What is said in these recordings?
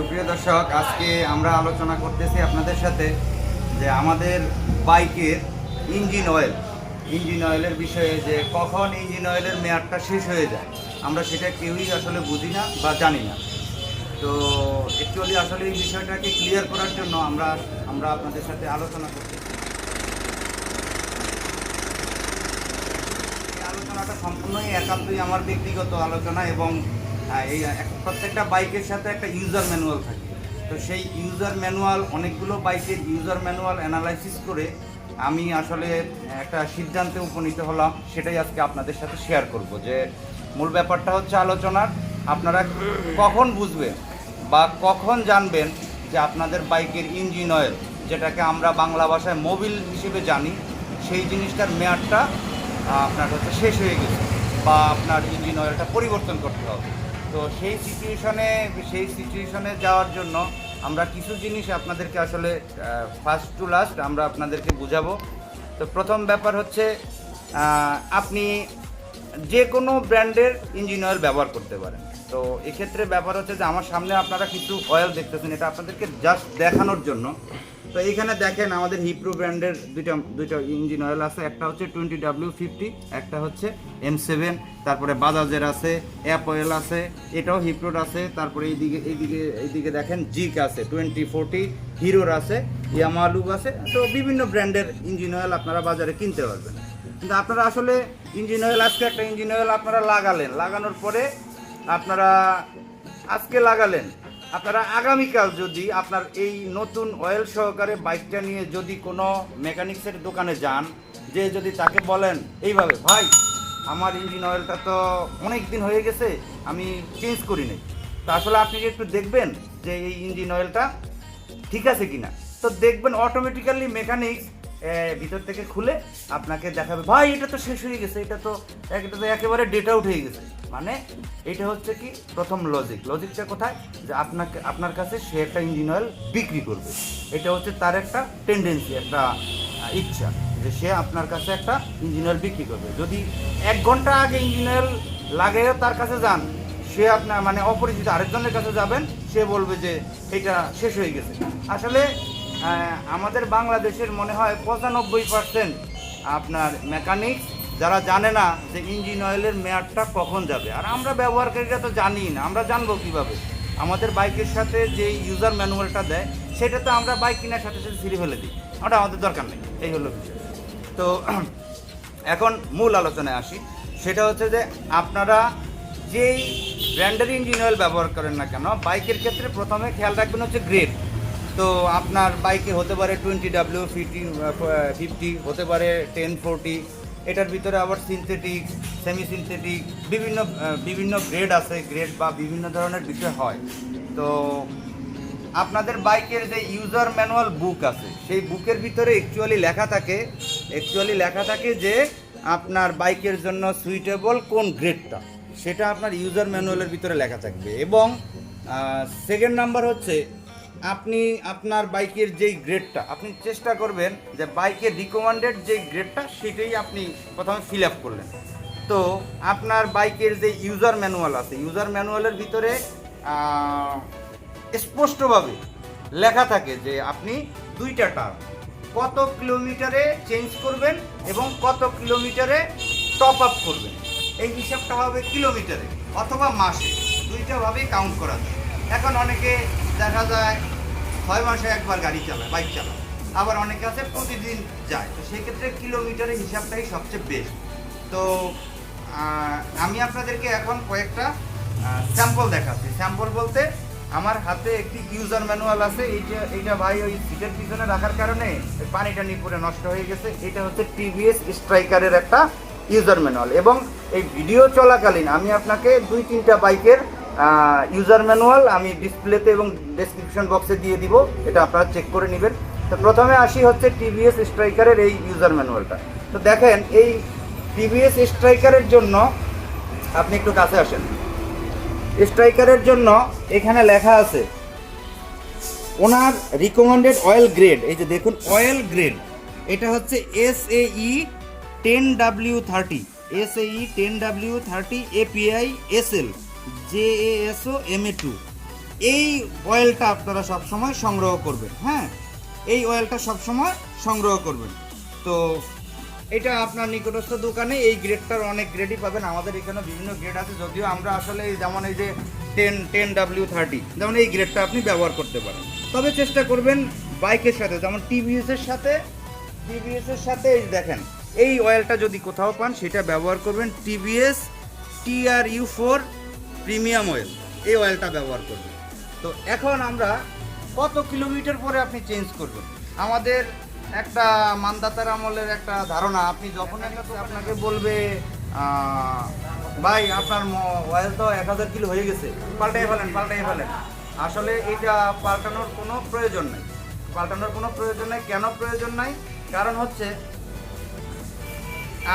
সুপ্রিয় দর্শক, আজকে আমরা আলোচনা করতেছি আপনাদের সাথে যে আমাদের বাইকের ইঞ্জিন অয়েল, ইঞ্জিন অয়েলের বিষয়ে যে কখন ইঞ্জিন অয়েলের মেয়াদটা শেষ হয়ে যায়। আমরা সেটা কেউই আসলে বুঝি না বা জানি না। তো অ্যাকচুয়ালি আসলে এই বিষয়টাকে ক্লিয়ার করার জন্য আমরা আমরা আপনাদের সাথে আলোচনা করতেছি। এই আলোচনাটা সম্পূর্ণই একান্তই আমার ব্যক্তিগত আলোচনা এবং এই প্রত্যেকটা বাইকের সাথে একটা ইউজার ম্যানুয়াল থাকে। তো সেই ইউজার ম্যানুয়াল অনেকগুলো বাইকের ইউজার ম্যানুয়াল অ্যানালাইসিস করে আমি আসলে একটা সিদ্ধান্তে উপনীত হলাম, সেটাই আজকে আপনাদের সাথে শেয়ার করব যে মূল ব্যাপারটা হচ্ছে আলোচনার, আপনারা কখন বুঝবেন বা কখন জানবেন যে আপনাদের বাইকের ইঞ্জিন অয়েল যেটাকে আমরা বাংলা ভাষায় মোবিল হিসেবে জানি, সেই জিনিসটার মেয়াদটা আপনার হচ্ছে শেষ হয়ে গেছে বা আপনার ইঞ্জিন অয়েলটা পরিবর্তন করতে হবে। তো সেই সিচুয়েশনে সেই সিচুয়েশনে যাওয়ার জন্য আমরা কিছু জিনিস আপনাদেরকে আসলে ফার্স্ট টু লাস্ট আমরা আপনাদেরকে বুঝাবো। তো প্রথম ব্যাপার হচ্ছে আপনি যে কোনো ব্র্যান্ডের ইঞ্জিন অয়েল ব্যবহার করতে পারেন। তো এক্ষেত্রে ব্যাপার হচ্ছে যে, আমার সামনে আপনারা কিছু অয়েল দেখতেছেন, এটা আপনাদেরকে জাস্ট দেখানোর জন্য। তো এইখানে দেখেন আমাদের হিপ্রো ব্র্যান্ডের দুইটা দুইটা ইঞ্জিন অয়েল আছে। একটা হচ্ছে টোয়েন্টি ডাব্লিউ ফিফটি একটা হচ্ছে এম সেভেন তারপরে বাজাজের আছে অ্যাপ অয়েল আছে, এটাও হিপ্রোর আছে। তারপরে এইদিকে এইদিকে এইদিকে দেখেন জিক আছে টোয়েন্টি ফোরটি হিরোর আছে ইয়ামালুক আছে। তো বিভিন্ন ব্র্যান্ডের ইঞ্জিন অয়েল আপনারা বাজারে কিনতে পারবেন। কিন্তু আপনারা আসলে ইঞ্জিন অয়েল আজকে একটা ইঞ্জিন অয়েল আপনারা লাগালেন। লাগানোর পরে আপনারা আজকে লাগালেন। আপনারা আগামীকাল যদি আপনার এই নতুন অয়েল সহকারে বাইকটা নিয়ে যদি কোনো মেকানিক্সের দোকানে যান, যে যদি তাকে বলেন, এইভাবে, ভাই, আমার ইঞ্জিন অয়েলটা তো অনেক দিন হয়ে গেছে, আমি চেঞ্জ করি নাই তা আসলে আপনি একটু দেখবেন যে এই ইঞ্জিন অয়েলটা ঠিক আছে কি না তো দেখবেন অটোমেটিক্যালি মেকানিক্স ভিতর থেকে খুলে আপনাকে দেখাবে, ভাই, এটা তো শেষ হয়ে গেছে, এটা তো এক- এটা তো একেবারে ডেট আউট হয়ে গেছে। মানে এটা হচ্ছে কি প্রথম লজিক লজিকটা কোথায়? যে আপনাকে, আপনার কাছে সে একটা ইঞ্জিন অয়েল বিক্রি করবে। এটা হচ্ছে তার একটা টেন্ডেন্সি একটা ইচ্ছা যে সে আপনার কাছে একটা ইঞ্জিন অয়েল বিক্রি করবে। যদি এক ঘণ্টা আগে ইঞ্জিন অয়েল লাগাইও তার কাছে যান, সে আপনার মানে অপরিচিত আরেকজনের কাছে যাবেন, সে বলবে যে এটা শেষ হয়ে গেছে। আসলে আমাদের বাংলাদেশের মনে হয় পঁচানব্বই পার্সেন্ট আপনার মেকানিক্স যারা জানে না যে ইঞ্জিন অয়েলের মেয়াদটা কখন যাবে, আর আমরা ব্যবহারকারীরা তো জানি না, আমরা জানব কীভাবে। আমাদের বাইকের সাথে যে ইউজার ম্যানুয়ালটা দেয়, সেটা তো আমরা বাইক কেনার সাথে সাথে ছিঁড়ে ফেলে দিই। ওটা আমাদের দরকার নেই, এই হলো বিষয়। তো এখন মূল আলোচনায় আসি। সেটা হচ্ছে যে আপনারা যেই ব্র্যান্ডের ইঞ্জিন অয়েল ব্যবহার করেন না কেন, বাইকের ক্ষেত্রে প্রথমে খেয়াল রাখবেন হচ্ছে গ্রেড তো আপনার বাইকে হতে পারে টোয়েন্টি ডাব্লিউ ফিফটি ফিফটি হতে পারে টেন ফোরটি এটার ভিতরে আবার সিনথেটিক সেমি সিনথেটিক বিভিন্ন বিভিন্ন গ্রেড আছে গ্রেড বা বিভিন্ন ধরনের বিষয় হয়। তো আপনাদের বাইকের যে ইউজার ম্যানুয়াল বুক আছে, সেই বুকের ভিতরে অ্যাকচুয়ালি লেখা থাকে অ্যাকচুয়ালি লেখা থাকে যে আপনার বাইকের জন্য সুইটেবল কোন গ্রেডটা সেটা আপনার ইউজার ম্যানুয়ালের ভিতরে লেখা থাকবে। এবং সেকেন্ড নাম্বার হচ্ছে আপনি আপনার বাইকের যেই গ্রেডটা আপনি চেষ্টা করবেন যে বাইকের রিকমেন্ডেড যেই গ্রেডটা সেটাই আপনি প্রথমে ফিল আপ করলেন। তো আপনার বাইকের যে ইউজার ম্যানুয়াল আছে ইউজার ম্যানুয়ালের ভিতরে স্পষ্টভাবে লেখা থাকে যে আপনি দুইটা টার্ম কত কিলোমিটারে চেঞ্জ করবেন এবং কত কিলোমিটারে টপ আপ করবেন। এই হিসাবটা হবে কিলোমিটারে অথবা মাসে, দুইটা ভাবেই কাউন্ট করা যায়। এখন অনেকে দেখা যায় ছয় মাসে একবার গাড়ি চালায় বাইক চালায়। আবার অনেকে আছে প্রতিদিন যায়। তো সেক্ষেত্রে কিলোমিটারের হিসাবটাই সবচেয়ে বেস্ট তো আমি আপনাদেরকে এখন কয়েকটা স্যাম্পল দেখাচ্ছি। স্যাম্পল বলতে আমার হাতে একটি ইউজার ম্যানুয়াল আছে। এইটা এইটা ভাই ওই সিটের পিছনে রাখার কারণে ওই পানিটা নিয়ে পরে নষ্ট হয়ে গেছে। এটা হচ্ছে টিভিএস স্ট্রাইকারের একটা ইউজার ম্যানুয়াল এবং এই ভিডিও চলাকালীন আমি আপনাকে দুই তিনটা বাইকের ইউজার ম্যানুয়াল আমি ডিসপ্লেতে এবং ডেসক্রিপশন বক্সে দিয়ে দিব, এটা আপনারা চেক করে নেবেন। তো প্রথমে আসি হচ্ছে টিভিএস স্ট্রাইকারের এই ইউজার ম্যানুয়ালটা তো দেখেন, এই টিভিএস স্ট্রাইকারের জন্য, আপনি একটু কাছে আসেন। স্ট্রাইকারের জন্য এখানে লেখা আছে, ওনার রিকমেন্ডেড অয়েল গ্রেড এই যে দেখুন অয়েল গ্রেড এটা হচ্ছে S A E ten W thirty S E ten W thirty API S L J A S O M A two এই অয়েলটা আপনারা সবসময় সংগ্রহ করবেন হ্যাঁ? এই অয়েলটা সবসময় সংগ্রহ করবেন। তো এটা আপনার নিকটস্থ দোকানে, এই গ্রেডটার অনেক গ্রেডই পাবেন। আমাদের এখানে বিভিন্ন গ্রেড আছে, যদিও আমরা আসলে যেমন এই যে টেন টেন ডাব্লিউ থার্টি যেমন এই গ্রেডটা আপনি ব্যবহার করতে পারেন। তবে চেষ্টা করবেন বাইকের সাথে, যেমন টিভিএস এর সাথে টিভিএস এর সাথে এই দেখেন, এই অয়েলটা যদি কোথাও পান, সেটা ব্যবহার করবেন TVS TR U four premium oil এই অয়েলটা ব্যবহার করবেন তো এখন আমরা কত কিলোমিটার পরে আপনি চেঞ্জ করবেন? আমাদের একটা মানদাতার আমলের একটা ধারণা, আপনি যখন আপনাকে বলবে ভাই, আপনার অয়েল তো এক হাজার কিলো হয়ে গেছে, পাল্টাই ফেলেন পাল্টাই ফেলেন। আসলে এটা পাল্টানোর কোনো প্রয়োজন নেই। পাল্টানোর কোনো প্রয়োজন নেই। কেন প্রয়োজন নাই? কারণ হচ্ছে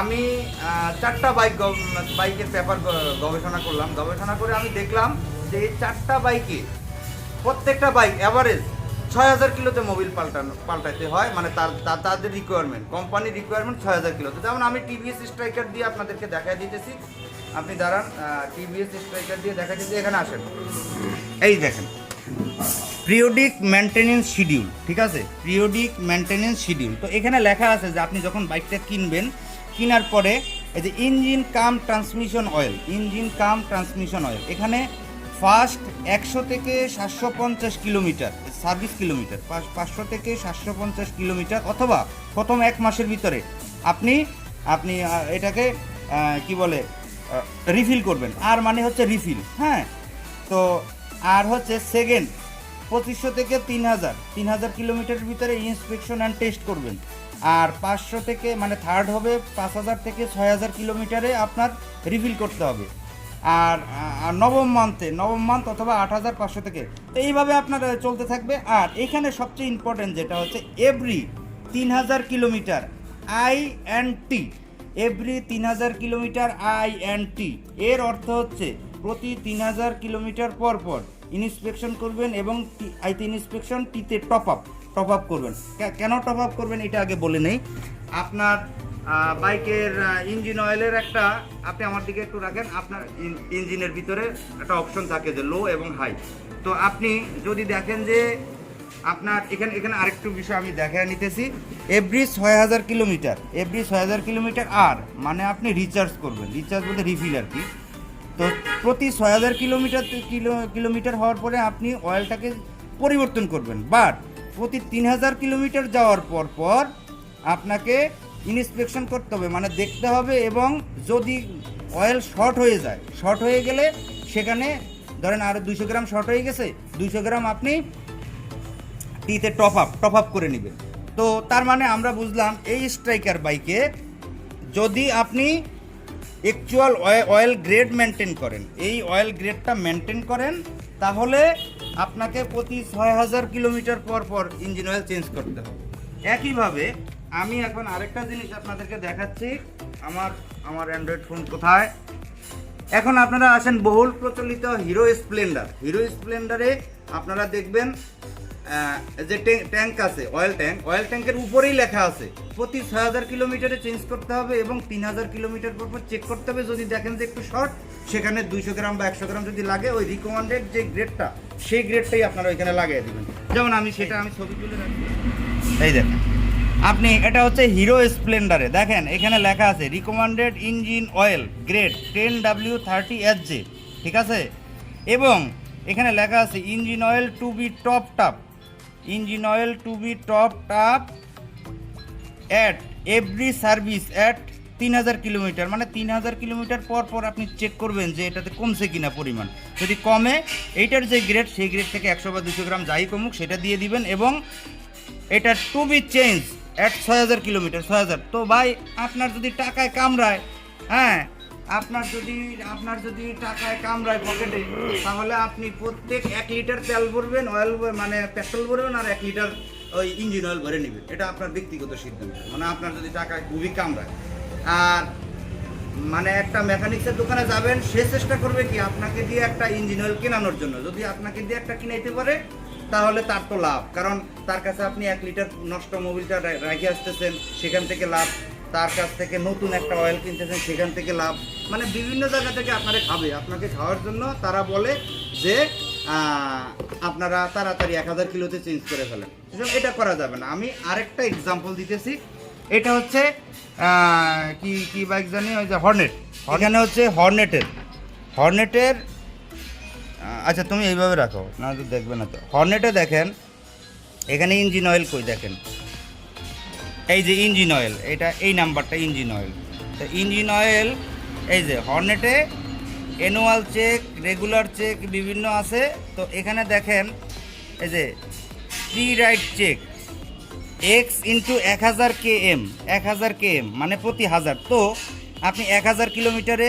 আমি চারটা বাইক বাইকের পেপার গবেষণা করলাম। গবেষণা করে আমি দেখলাম যে এই চারটা বাইকে প্রত্যেকটা বাইক অ্যাভারেজ ছয় হাজার কিলোতে মোবিল পাল্টানো, পাল্টাইতে হয়। মানে তার তাদের রিকোয়ারমেন্ট কোম্পানির রিকোয়ারমেন্ট ছয় হাজার কিলোতে। যেমন আমি টিভিএস স্ট্রাইকার দিয়ে আপনাদেরকে দেখা দিতেছি। আপনি দাঁড়ান টিভিএস স্ট্রাইকার দিয়ে দেখা দিতে এখানে আসেন। এই দেখেন। পিরিয়ডিক মেনটেনেন্স শিডিউল ঠিক আছে? পিরিয়ডিক মেনটেনেন্স শিডিউল তো এখানে লেখা আছে যে আপনি যখন বাইকটা কিনবেন কেনার পরে এই যে engine cum transmission oil, engine cum transmission oil, এখানে ফার্স্ট একশো থেকে সাতশো পঞ্চাশ কিলোমিটার, সার্ভিস কিলোমিটার পাঁচশো থেকে সাতশো পঞ্চাশ কিলোমিটার অথবা প্রথম এক মাসের ভিতরে আপনি আপনি এটাকে কি বলে রিফিল করবেন। আর মানে হচ্ছে রিফিল হ্যাঁ? তো আর হচ্ছে সেকেন্ড পঁচিশশো থেকে তিন হাজার তিন হাজার কিলোমিটারের ভিতরে ইন্সপেকশন অ্যান্ড টেস্ট করবেন। আর পাঁচশো থেকে মানে থার্ড হবে পাঁচ হাজার থেকে ছয় হাজার কিলোমিটারে আপনার রিফিল করতে হবে। আর নবম মান্থে নবম মান্থ অথবা আট হাজার পাঁচশো থেকে। তো এইভাবে আপনার চলতে থাকবে। আর এখানে সবচেয়ে ইম্পর্টেন্ট যেটা হচ্ছে এভরি তিন হাজার kilometre I and T every তিন হাজার কিলোমিটার আই অ্যান্ড টি এর অর্থ হচ্ছে প্রতি তিন হাজার কিলোমিটার পর পর ইন্সপেকশন করবেন এবং আইতে ইন্সপেকশন টিতে টপ আপ টপ আপ করবেন। কেন টপ আপ করবেন এটা আগে বলে নেই। আপনার বাইকের ইঞ্জিন অয়েলের একটা, আপনি আমার দিকে একটু রাখেন, আপনার ইঞ্জিনের ভিতরে একটা অপশন থাকে যে লো এবং হাই তো আপনি যদি দেখেন যে আপনার এখানে এখানে আরেকটু বিষয় আমি দেখায় নিতেছি। এভরি ছয় হাজার কিলোমিটার এভরি ছয় হাজার কিলোমিটার আর মানে আপনি রিচার্জ করবেন। রিচার্জ বলতে রিফিল আর কি। তো প্রতি ছয় হাজার কিলোমিটার, কিলো কিলোমিটার হওয়ার পরে আপনি অয়েলটাকে পরিবর্তন করবেন। বাট প্রতি তিন হাজার কিলোমিটার যাওয়ার পর পর আপনাকে ইন্সপেকশন করতে হবে। মানে দেখতে হবে এবং যদি অয়েল শর্ট হয়ে যায় শর্ট হয়ে গেলে সেখানে ধরেন আরও দুইশো গ্রাম শর্ট হয়ে গেছে, দুইশো গ্রাম আপনি টিতে টপ আপ টপ আপ করে নেবেন। তো তার মানে আমরা বুঝলাম এই স্ট্রাইকার বাইকে যদি আপনি অ্যাকচুয়াল অয়েল গ্রেড মেনটেন করেন, এই অয়েল গ্রেডটা মেনটেন করেন, তাহলে আপনাকে প্রতি ছয় হাজার কিলোমিটার পর পর ইঞ্জিন অয়েল চেঞ্জ করতে হবে। একইভাবে আমি এখন আরেকটা জিনিস আপনাদেরকে দেখাচ্ছি। আমার আমার অ্যান্ড্রয়েড ফোন কোথায়? এখন আপনারা আসেন বহুল প্রচলিত হিরো স্প্লেন্ডার হিরো স্প্লেন্ডারে আপনারা দেখবেন যে ট্যাঙ্ক- আছে অয়েল ট্যাঙ্ক অয়েল ট্যাঙ্কের উপরেই লেখা আছে। প্রতি ছয় হাজার কিলোমিটারে চেঞ্জ করতে হবে এবং তিন হাজার কিলোমিটার পর পর চেক করতে হবে। যদি দেখেন যে একটু শর্ট সেখানে দুইশো গ্রাম বা একশো গ্রাম যদি লাগে, ওই রিকমান্ডেড যে গ্রেডটা সেই গ্রেডটাই আপনারা ওইখানে লাগিয়ে দেবেন। যেমন আমি সেটা আমি ছবি তুলে রাখছি। এই দেখেন, আপনি এটা হচ্ছে হিরো স্প্লেন্ডারে দেখেন, এখানে লেখা আছে recommended engine oil grade ten W thirty S J ঠিক আছে? এবং এখানে লেখা আছে engine oil to be top up engine oil to be top up at every service at তিন হাজার কিলোমিটার মানে তিন হাজার কিলোমিটার পর পর আপনি চেক করবেন যে এটাতে কমছে কিনা পরিমাণ। যদি কমে, এইটার যে গ্রেড সেই গ্রেড থেকে একশো বা দুশো গ্রাম যাই কমুক, সেটা দিয়ে দিবেন এবং এটা টু বি চেঞ্জ অ্যাট ছয় হাজার কিলোমিটার, ছয় হাজার। তো ভাই, আপনার যদি টাকায় কামড়ায় হ্যাঁ আপনার যদি আপনার যদি টাকায় কামড়ায় পকেটে তাহলে আপনি প্রত্যেক এক লিটার তেল ভরবেন অয়েল মানে পেট্রোল ভরবেন আর এক লিটার ওই ইঞ্জিন অয়েল ভরে নেবেন। এটা আপনার ব্যক্তিগত সিদ্ধান্ত। মানে আপনার যদি টাকায় খুবই কামড়ায় আর মানে একটা মেকানিক্সের দোকানে যাবেন, সে চেষ্টা করবে কি আপনাকে দিয়ে একটা ইঞ্জিন অয়েল কেনানোর জন্য। যদি আপনাকে দিয়ে একটা কিনাইতে পারে, তাহলে তার তো লাভ। কারণ তার কাছে আপনি এক লিটার নষ্ট মোবিলটা রা- রেখে আসতেছেন, সেখান থেকে লাভ। তার কাছ থেকে নতুন একটা অয়েল কিনতেছেন, সেখান থেকে লাভ। মানে বিভিন্ন জায়গা থেকে আপনারা খাবে। আপনাকে খাওয়ার জন্য তারা বলে যে আপনারা তাড়াতাড়ি এক হাজার কিলোতে চেঞ্জ করে ফেলেন। এটা করা যাবে না। আমি আরেকটা এক্সাম্পল দিতেছি। এটা হচ্ছে কি কি বাইক জানি? ওই যে হর্নেট এখানে হচ্ছে হর্নেটের হর্নেটের আচ্ছা তুমি এইভাবে রাখো না তো দেখবে না তো। হর্নেটে দেখেন এখানে ইঞ্জিন অয়েল কই দেখেন? এই যে ইঞ্জিন অয়েল এটা এই নাম্বারটা ইঞ্জিন অয়েল তো ইঞ্জিন অয়েল এই যে হর্নেটে অ্যানুয়াল চেক রেগুলার চেক বিভিন্ন আছে। তো এখানে দেখেন এই যে pre ride check X into এক হাজার কে এম এক হাজার কে এম মানে প্রতি হাজার। তো আপনি এক হাজার কিলোমিটারে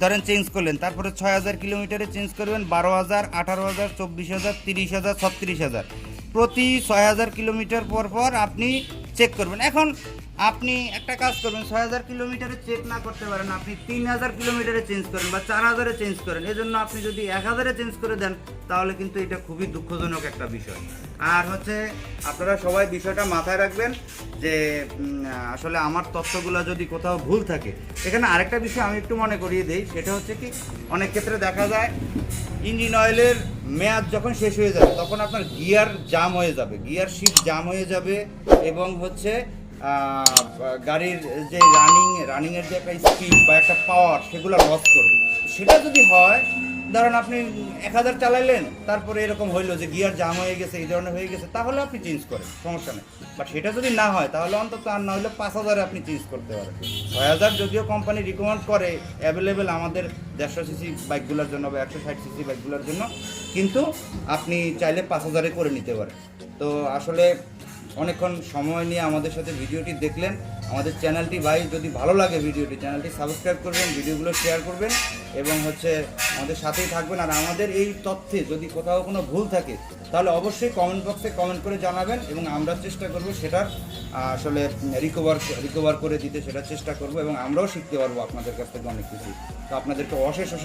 ধরেন চেঞ্জ করলেন, তারপরে ছয় হাজার কিলোমিটারে চেঞ্জ করবেন বারো হাজার, আঠারো হাজার, চব্বিশ হাজার, তিরিশ হাজার, ছত্রিশ হাজার। প্রতি ছয় হাজার কিলোমিটার পর পর আপনি চেক করবেন। এখন আপনি একটা কাজ করবেন, ছয় হাজার কিলোমিটারে চেক না করতে পারেন, আপনি তিন হাজার কিলোমিটারে চেঞ্জ করেন বা চার হাজারে চেঞ্জ করেন। এজন্য আপনি যদি এক হাজারে চেঞ্জ করে দেন, তাহলে কিন্তু এটা খুবই দুঃখজনক একটা বিষয়। আর হচ্ছে, আপনারা সবাই বিষয়টা মাথায় রাখবেন যে আসলে আমার তথ্যগুলো যদি কোথাও ভুল থাকে। এখানে আরেকটা বিষয় আমি একটু মনে করিয়ে দিই, সেটা হচ্ছে কি, অনেক ক্ষেত্রে দেখা যায়, ইঞ্জিন অয়েলের মেয়াদ যখন শেষ হয়ে যাবে, তখন আপনার গিয়ার জাম হয়ে যাবে। গিয়ার শিট জাম হয়ে যাবে এবং হচ্ছে গাড়ির যে রানিং রানিংয়ের যে একটা স্পিড বা একটা পাওয়ার সেগুলো লস করবে। সেটা যদি হয় ধরেন আপনি এক হাজার চালাইলেন, তারপরে এরকম হইল যে গিয়ার জাম হয়ে গেছে, এই ধরনের হয়ে গেছে, তাহলে আপনি চেঞ্জ করেন, সমস্যা নেই। বাট সেটা যদি না হয়, তাহলে অন্তত আর না হলে পাঁচ হাজারে আপনি চেঞ্জ করতে পারেন। ছয় হাজার যদিও কোম্পানি রিকমেন্ড করে অ্যাভেলেবেল আমাদের দেড়শো সিসি বাইকগুলোর জন্য বা একশো ষাট সিসি বাইকগুলোর জন্য, কিন্তু আপনি চাইলে পাঁচ হাজারে করে নিতে পারেন। তো আসলে অনেকক্ষণ সময় নিয়ে আমাদের সাথে ভিডিওটি দেখলেন। আমাদের চ্যানেলটি ভাই যদি ভালো লাগে ভিডিওটি, চ্যানেলটি সাবস্ক্রাইব করবেন, ভিডিওগুলো শেয়ার করবেন এবং হচ্ছে আমাদের সাথেই থাকবেন। আর আমাদের এই তথ্যে যদি কোথাও কোনো ভুল থাকে, তাহলে অবশ্যই কমেন্ট বক্সে কমেন্ট করে জানাবেন এবং আমরা চেষ্টা করব সেটার আসলে রিকভার রিকভার করে দিতে, সেটার চেষ্টা করব এবং আমরাও শিখতে পারব আপনাদের কাছ থেকে অনেক কিছু। তো আপনাদেরকে অশেষ অশেষ